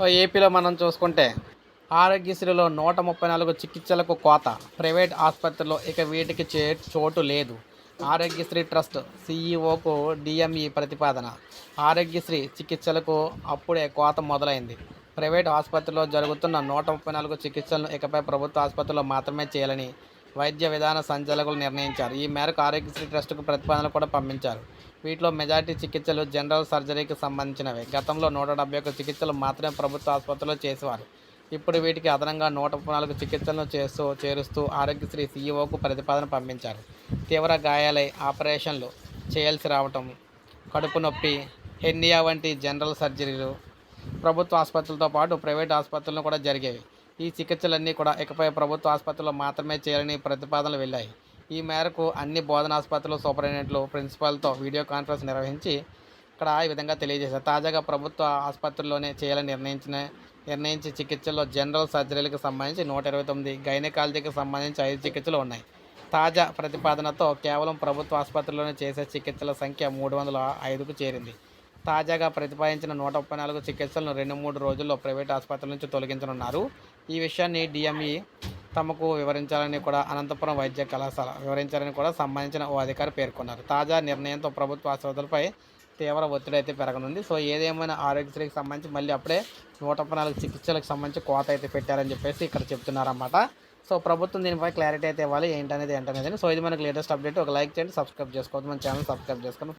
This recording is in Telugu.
సో ఏపీలో మనం చూసుకుంటే ఆరోగ్యశ్రీలో నూట ముప్పై నాలుగు చికిత్సలకు కోత. ప్రైవేట్ ఆసుపత్రిలో ఇక వీటికి చే చోటు లేదు. ఆరోగ్యశ్రీ ట్రస్ట్ సీఈఓకు డిఎంఈ ప్రతిపాదన. ఆరోగ్యశ్రీ చికిత్సలకు అప్పుడే కోత మొదలైంది. ప్రైవేట్ ఆసుపత్రిలో జరుగుతున్న నూట ముప్పై నాలుగు చికిత్సలను ఇకపై ప్రభుత్వ ఆసుపత్రిలో మాత్రమే చేయాలని వైద్య విధాన సంచాలకులు నిర్ణయించారు. ఈ మేరకు ఆరోగ్యశ్రీ ట్రస్టుకు ప్రతిపాదనలు కూడా పంపించారు. వీటిలో మెజారిటీ చికిత్సలు జనరల్ సర్జరీకి సంబంధించినవి. గతంలో నూట డెబ్బై ఒక్క చికిత్సలు మాత్రమే ప్రభుత్వ ఆసుపత్రిలో చేసేవారు. ఇప్పుడు వీటికి అదనంగా నూట నాలుగు చికిత్సలను చేస్తూ చేరుస్తూ ఆరోగ్యశ్రీ సీఈఓకు ప్రతిపాదన పంపించారు. తీవ్ర గాయాలై ఆపరేషన్లు చేయాల్సి రావటం కడుపు నొప్పి హెర్నియా వంటి జనరల్ సర్జరీలు ప్రభుత్వ ఆసుపత్రులతో పాటు ప్రైవేట్ ఆసుపత్రులను కూడా జరిగేవి. ఈ చికిత్సలన్నీ కూడా ఇకపై ప్రభుత్వ ఆసుపత్రుల్లో మాత్రమే చేయాలని ప్రతిపాదనలు వెళ్ళాయి. ఈ మేరకు అన్ని బోధన ఆసుపత్రులు సూపరింటెండెంట్లు ప్రిన్సిపాల్తో వీడియో కాన్ఫరెన్స్ నిర్వహించి ఇక్కడ ఈ విధంగా తెలియజేశారు. తాజాగా ప్రభుత్వ ఆసుపత్రుల్లోనే చేయాలని నిర్ణయించిన నిర్ణయించి చికిత్సల్లో జనరల్ సర్జరీలకు సంబంధించి నూట ఇరవై తొమ్మిది గైనకాలజీకి సంబంధించి ఐదు చికిత్సలు ఉన్నాయి. తాజా ప్రతిపాదనతో కేవలం ప్రభుత్వ ఆసుపత్రుల్లోనే చేసే చికిత్సల సంఖ్య మూడు వందల ఐదుకు చేరింది. తాజాగా ప్రతిపాదించిన నూట ముప్పై నాలుగు చికిత్సలను రెండు మూడు రోజుల్లో ప్రైవేట్ ఆసుపత్రుల నుంచి తొలగించనున్నారు. ఈ విషయాన్ని డిఎంఈ తమకు వివరించాలని కూడా అనంతపురం వైద్య కళాశాల వివరించాలని కూడా సంబంధించిన ఓ అధికారి పేర్కొన్నారు. తాజా నిర్ణయంతో ప్రభుత్వ ఆసుపత్రులపై తీవ్ర ఒత్తిడి అయితే పెరగనుంది. సో ఏదేమైనా ఆరోగ్యశ్రీకి సంబంధించి మళ్ళీ అప్పుడే నూట ముప్పై నాలుగు చికిత్సలకు సంబంధించి కోత అయితే పెట్టారని చెప్పేసి ఇక్కడ చెప్తున్నారన్నమాట. సో ప్రభుత్వం దీనిపై క్లారిటీ అయితే ఇవ్వాలి ఏంటనేది ఏంటనేది సో ఇది మనకు లేటెస్ట్ అప్డేట్. ఒక లైక్ చేయండి సబ్స్క్రైబ్ చేసుకోవద్దు. మన ఛానల్ సబ్స్క్రైబ్ చేసుకొని